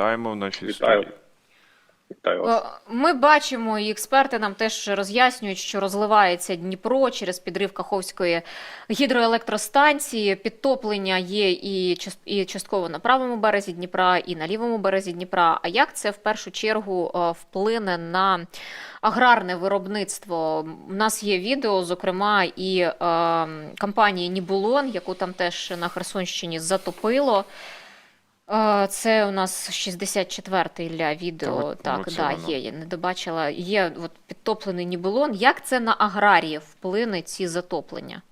Вітаємо в нашій Вітаю. студії. Вітаю вас. Е, Ми бачимо, і експерти нам теж роз'яснюють, що розливається Дніпро через підрив Каховської гідроелектростанції. Підтоплення є і і частково на правому березі Дніпра, і на лівому березі Дніпра. А як це в першу чергу е, вплине на аграрне виробництво? У нас є відео, зокрема, і е, компанії Нібулон, яку там теж на Херсонщині затопило. Це у нас 64-й Ілля відео. от- Так, да, воно. є. Я не добачила. Є от підтоплений Нібелон. Як це на аграріїв вплине ці затоплення?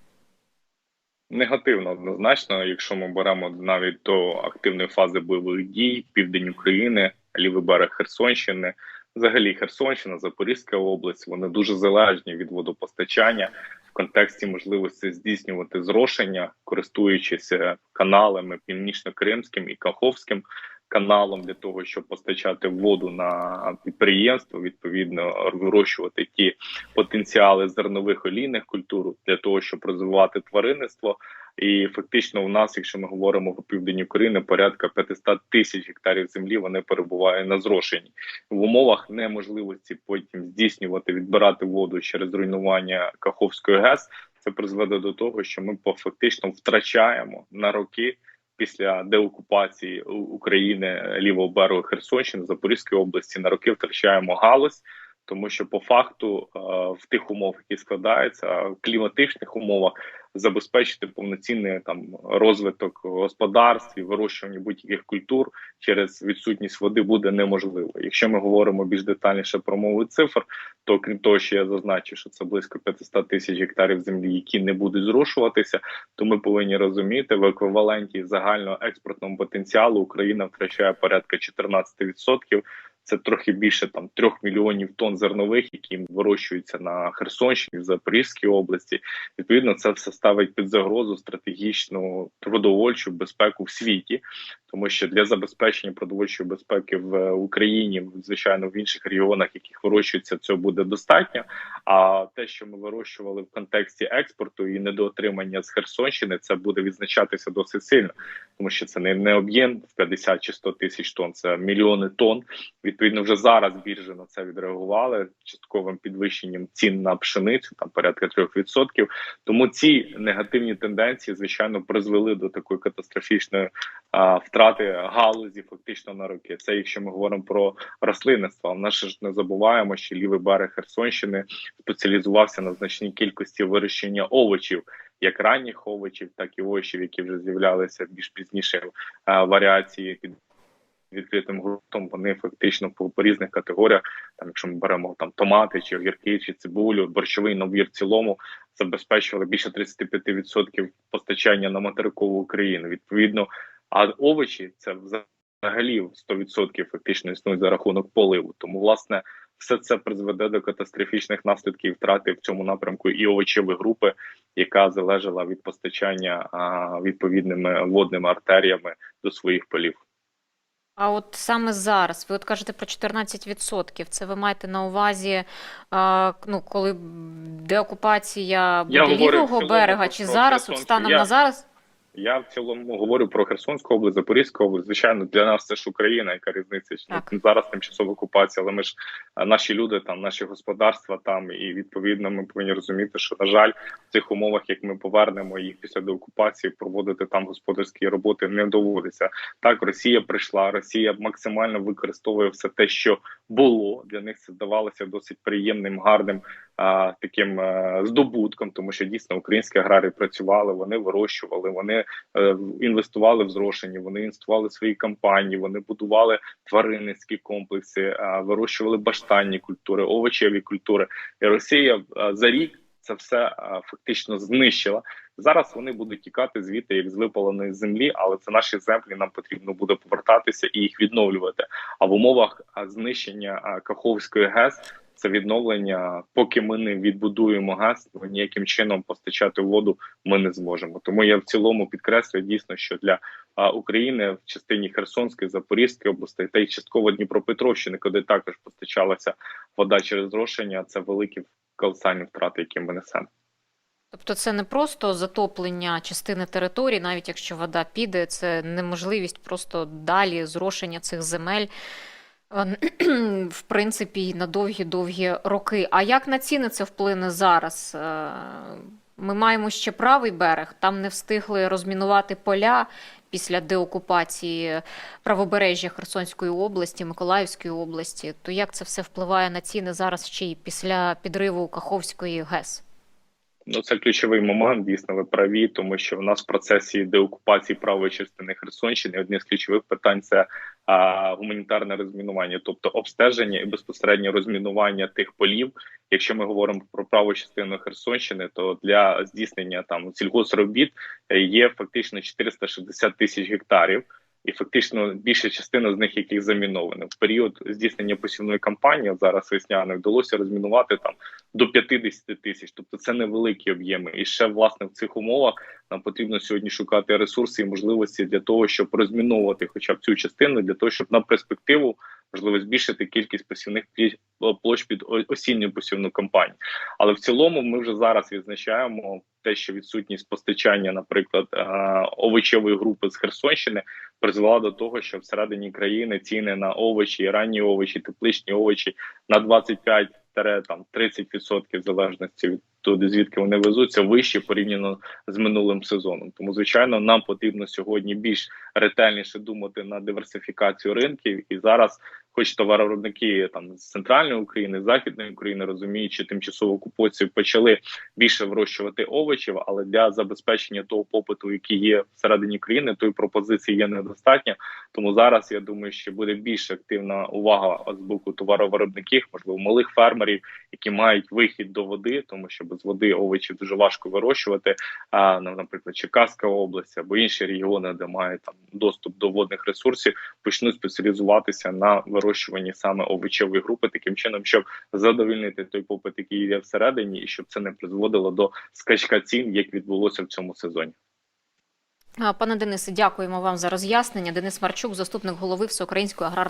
Негативно однозначно, якщо ми беремо навіть до активної фази бойових дій, південь України, лівий берег Херсонщини, взагалі Херсонщина, Запорізька область, вони дуже залежні від водопостачання контексті можливості здійснювати зрошення, користуючись е, каналами Північно-Кримським і Каховським каналом для того, щоб постачати воду на підприємство, відповідно вирощувати ті потенціали зернових олійних культур для того, щоб розвивати тваринництво. І фактично, у нас, якщо ми говоримо про південь України, порядка 500 тисяч гектарів землі вони перебувають на зрошенні в умовах неможливості потім здійснювати відбирати воду через руйнування Каховської ГЕС. Це призведе до того, що ми по- фактично втрачаємо на роки. Після деокупації України лівого берегу Херсонщини, Запорізької області. На роки втрачаємо галузь, тому що по факту е, в тих умовах, які складаються, в кліматичних умовах забезпечити повноцінний там розвиток господарств і вирощування будь-яких культур через відсутність води буде неможливо. Якщо ми говоримо більш детальніше про мову цифр, то крім того, що я зазначив, що це близько 500 тисяч гектарів землі, які не будуть зрошуватися, то ми повинні розуміти в еквіваленті загального експортного потенціалу Україна втрачає порядка 14%. Це трохи більше там трьох мільйонів тонн зернових, які вирощуються на Херсонщині, в Запорізькій області. Відповідно, це все ставить під загрозу стратегічну продовольчу безпеку в світі, тому що для забезпечення продовольчої безпеки в Україні, звичайно, в інших регіонах, яких вирощується, цього буде достатньо. А те, що ми вирощували в контексті експорту і недоотримання з Херсонщини, це буде відзначатися досить сильно, тому що це не, не об'єм в 50 чи 100 тисяч тонн, це мільйони тонн. Відповідно, вже зараз біржі на це відреагували частковим підвищенням цін на пшеницю, там порядка 3%. Тому ці негативні тенденції, звичайно, призвели до такої катастрофічної а, втрати галузі, фактично на роки. Це якщо ми говоримо про рослинництво. В нас ж не забуваємо, що лівий берег Херсонщини спеціалізувався на значній кількості вирощення овочів. Як ранніх овочів, так і овочів, які вже з'являлися більш пізніше варіації під відкритим ґрунтом, вони фактично по, по різних категоріях, там, якщо ми беремо там томати, чи огірки, чи цибулю, борщовий набір в цілому забезпечували більше 35% постачання на материкову Україну. Відповідно, а овочі це взагалі 100% фактично існують за рахунок поливу. Тому, власне, все це призведе до катастрофічних наслідків втрати в цьому напрямку і овочевої групи, яка залежала від постачання а, відповідними водними артеріями до своїх полів. А от саме зараз, ви от кажете про 14%. Це ви маєте на увазі, а, ну, коли деокупація буде лівого берега, чи зараз, от станом Я- на зараз? Я в цілому говорю про Херсонську область, Запорізьку область. Звичайно, для нас це ж Україна, яка різниця Так. зараз тимчасова окупація, але ми ж наші люди там, наші господарства там, і відповідно ми повинні розуміти, що на жаль, в цих умовах, як ми повернемо їх після деокупації, проводити там господарські роботи не доводиться. Так, Росія прийшла, Росія максимально використовує все те, що було для них. Це здавалося досить приємним, гарним таким здобутком, тому що дійсно українські аграрії працювали, вони вирощували, вони е, інвестували в зрошення, вони інвестували свої компанії, вони будували тваринницькі комплекси, вирощували баштанні культури, овочеві культури. І Росія за рік це все фактично знищила. Зараз вони будуть тікати звідти як з випаленої землі, але це наші землі. Нам потрібно буде повертатися і їх відновлювати. А в умовах знищення Каховської ГЕС це відновлення, поки ми не відбудуємо газ, ніяким чином постачати воду ми не зможемо. Тому я в цілому підкреслюю дійсно, що для України в частині Херсонської, Запорізької областей та й частково Дніпропетровщини, куди також постачалася вода через зрошення, це великі колосальні втрати, які ми несемо. Тобто це не просто затоплення частини території, навіть якщо вода піде, це неможливість просто далі зрошення цих земель, в принципі, на довгі-довгі роки. А як на ціни це вплине зараз? Е, Ми маємо ще правий берег, там не встигли розмінувати поля після деокупації правобережжя Херсонської області, Миколаївської області. То як це все впливає на ціни зараз ще й після підриву Каховської ГЕС? Ну, це ключовий момент, дійсно, ви праві, тому що в нас в процесі деокупації правої частини Херсонщини одне з ключових питань це а, гуманітарне розмінування, тобто обстеження і безпосередньо розмінування тих полів. Якщо ми говоримо про праву частину Херсонщини, то для здійснення там сільгосробіт е, є фактично 460 тисяч гектарів. І фактично більша частина з них, яких заміновано в період здійснення посівної кампанії, зараз весняне вдалося розмінувати там до 50 тисяч. Тобто це невеликі об'єми. І ще власне в цих умовах нам потрібно сьогодні шукати ресурси і можливості для того, щоб розміновувати хоча б цю частину, для того, щоб на перспективу можливо збільшити кількість посівних площ під осінню посівну кампанію. Але в цілому ми вже зараз відзначаємо те, що відсутність постачання, наприклад, е, овочевої групи з Херсонщини призвела до того, що всередині країни ціни на овочі, ранні овочі, тепличні овочі на 25 там 30% залежності від туди, звідки вони везуться, вище порівняно з минулим сезоном. Тому, звичайно, нам потрібно сьогодні більш ретельніше думати на диверсифікацію ринків. І зараз, хоч товаровиробники там з центральної України, з західної України розуміють, що тимчасову окупацію почали більше вирощувати овочів, але для забезпечення того попиту, який є всередині країни, тої пропозиції є недостатньо. Тому зараз я думаю, що буде більш активна увага з боку товаровиробників, можливо, малих фермерів, які мають вихід до води, тому що без води овочі дуже важко вирощувати. А ну, наприклад, Черкаська область або інші регіони, де мають там доступ до водних ресурсів, почнуть спеціалізуватися на вирощуванні саме овочевої групи, таким чином, щоб задовільнити той попит, який є всередині, і щоб це не призводило до скачка цін, як відбулося в цьому сезоні. Пане Денисе, дякуємо вам за роз'яснення. Денис Марчук, заступник голови Всеукраїнської аграрної